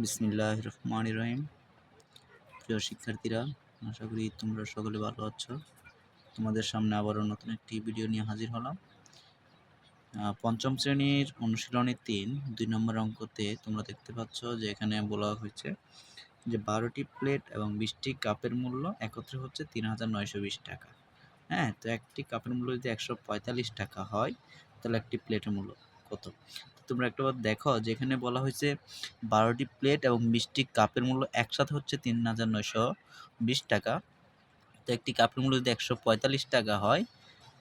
বিসমিল্লাহ রহমান রহিম প্রিয় শিক্ষার্থীরা, আশা করি তোমরা সকলে ভালো আছো। তোমাদের সামনে আবারও নতুন একটি ভিডিও নিয়ে হাজির হলাম। পঞ্চম শ্রেণির অনুশীলনী তিন, দুই নম্বর অঙ্কতে তোমরা দেখতে পাচ্ছ যে এখানে বলা হয়েছে যে বারোটি প্লেট এবং বিশটি কাপের মূল্য একত্রে হচ্ছে তিন হাজার নয়শো বিশ টাকা। হ্যাঁ তো একটি কাপের মূল্য যদি একশো পঁয়তাল্লিশ টাকা হয়, তাহলে একটি প্লেটের মূল্য কত? তোমরা একটা বার দেখো, যেখানে বলা হয়েছে বারোটি প্লেট এবং বিশটি কাপের মূল্য একসাথে হচ্ছে তিন হাজার নয়শো বিশ টাকা। তো একটি কাপের মূল্য যদি একশো পঁয়তাল্লিশ টাকা হয়,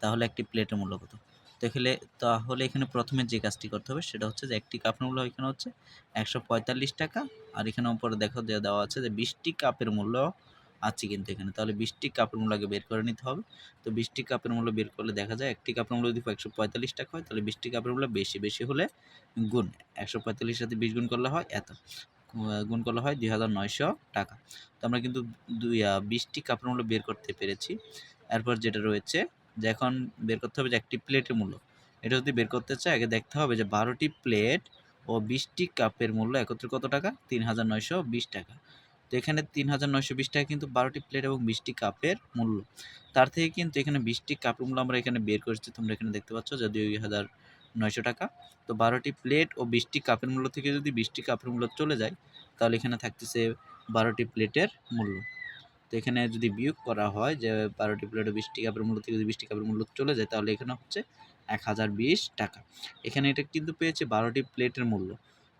তাহলে একটি প্লেটের মূল্য কত? তো এখানে, তাহলে এখানে প্রথমে যে কাজটি করতে হবে সেটা হচ্ছে যে একটি কাপের মূল্য এখানে হচ্ছে একশো পঁয়তাল্লিশ টাকা, আর এখানে উপরে দেখো দেওয়া আছে যে বিশটি কাপের মূল্য আছে কিন্তু এখানে। তাহলে বিশটি কাপের মূল্য আগে বের করে নিতে হবে। তো বিশটি কাপের মূল্য বের করলে দেখা যায় একটি কাপের মূল্য যদি একশো পঁয়তাল্লিশ টাকা হয়, তাহলে বিশটি কাপের মূল্য বেশি বেশি হলে গুণ। একশো পঁয়তাল্লিশ সাথে বিশ গুণ করলে হয় এত। গুণ করলে হয় দুই হাজার নয়শো টাকা। তো আমরা কিন্তু দুই বিশটি কাপের মূল্য বের করতে পেরেছি। এরপর যেটা রয়েছে যে এখন বের করতে হবে যে একটি প্লেটের মূল্য। এটা যদি বের করতে চাই আগে দেখতে হবে যে বারোটি প্লেট ও বিশটি কাপের মূল্য একত্রে কত টাকা? তিন হাজার নয়শো বিশ টাকা। তো এখানে তিন হাজার নয়শো বিশ টাকা কিন্তু বারোটি প্লেট এবং বিশটি কাপের মূল্য। তার থেকে কিন্তু এখানে বিশটি কাপের মূল্য আমরা এখানে বের করেছি, তোমরা এখানে দেখতে পাচ্ছ যদি দুই হাজার নয়শো টাকা। তো বারোটি প্লেট ও বিশটি কাপের মূল্য থেকে যদি বিশটি কাপের মূল্য চলে যায়, তাহলে এখানে থাকতেছে বারোটি প্লেটের মূল্য। তো এখানে যদি বিয়োগ করা হয় যে বারোটি প্লেট ও বিশটি কাপের মূল্য থেকে যদি বিশটি কাপের মূল্য চলে যায়, তাহলে এখানে হচ্ছে এক হাজার বিশ টাকা। এখানে এটা কিন্তু পেয়েছে বারোটি প্লেটের মূল্য।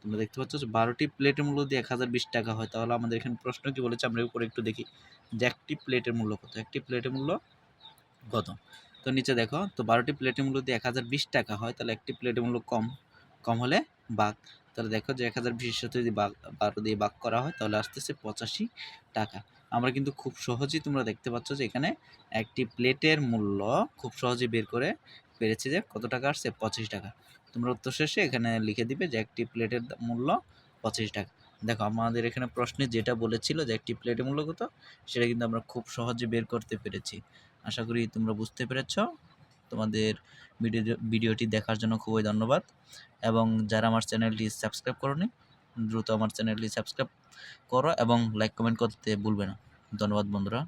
তোমরা দেখতে পাচ্ছ যে বারোটি প্লেটের মূল্য যদি এক হাজার বিশ টাকা হয়। তাহলে আমাদের এখানে প্রশ্ন কি বলেছে? আমরা উপরে একটু দেখি। যে একটি প্লেটের মূল্য কত? একটি প্লেটের মূল্য কত? তো নিচে দেখো, তো বারোটি প্লেটের মূল্য যদি এক হাজার বিশ টাকা হয়, তাহলে একটি প্লেটের মূল্য কম কম হলে বাঘ। তাহলে দেখো যে এক হাজার বিশের সাথে যদি বাঘ, বারো দিয়ে বাঘ করা হয়, তাহলে আসতেছে পঁচাশি টাকা। আমরা কিন্তু খুব সহজেই তোমরা দেখতে পাচ্ছ যে এখানে একটি প্লেটের মূল্য খুব সহজেই বের করে পেরেছে যে কত টাকা আসছে? পঁচিশ টাকা। তোমরা উত্তর শেষে এখানে লিখে দিবে যে একটি প্লেটের মূল্য পঁচিশ টাকা। দেখো, আমাদের এখানে প্রশ্নে যেটা বলেছিল যে একটি প্লেটের মূল্য কত, সেটা কিন্তু আমরা খুব সহজে বের করতে পেরেছি। আশা করি তোমরা বুঝতে পেরেছ। তোমাদের ভিডিও, ভিডিওটি দেখার জন্য খুবই ধন্যবাদ। এবং যারা আমার চ্যানেলটি সাবস্ক্রাইব করনি, দ্রুত আমার চ্যানেলটি সাবস্ক্রাইব করো এবং লাইক কমেন্ট করতে ভুলবে না। ধন্যবাদ বন্ধুরা।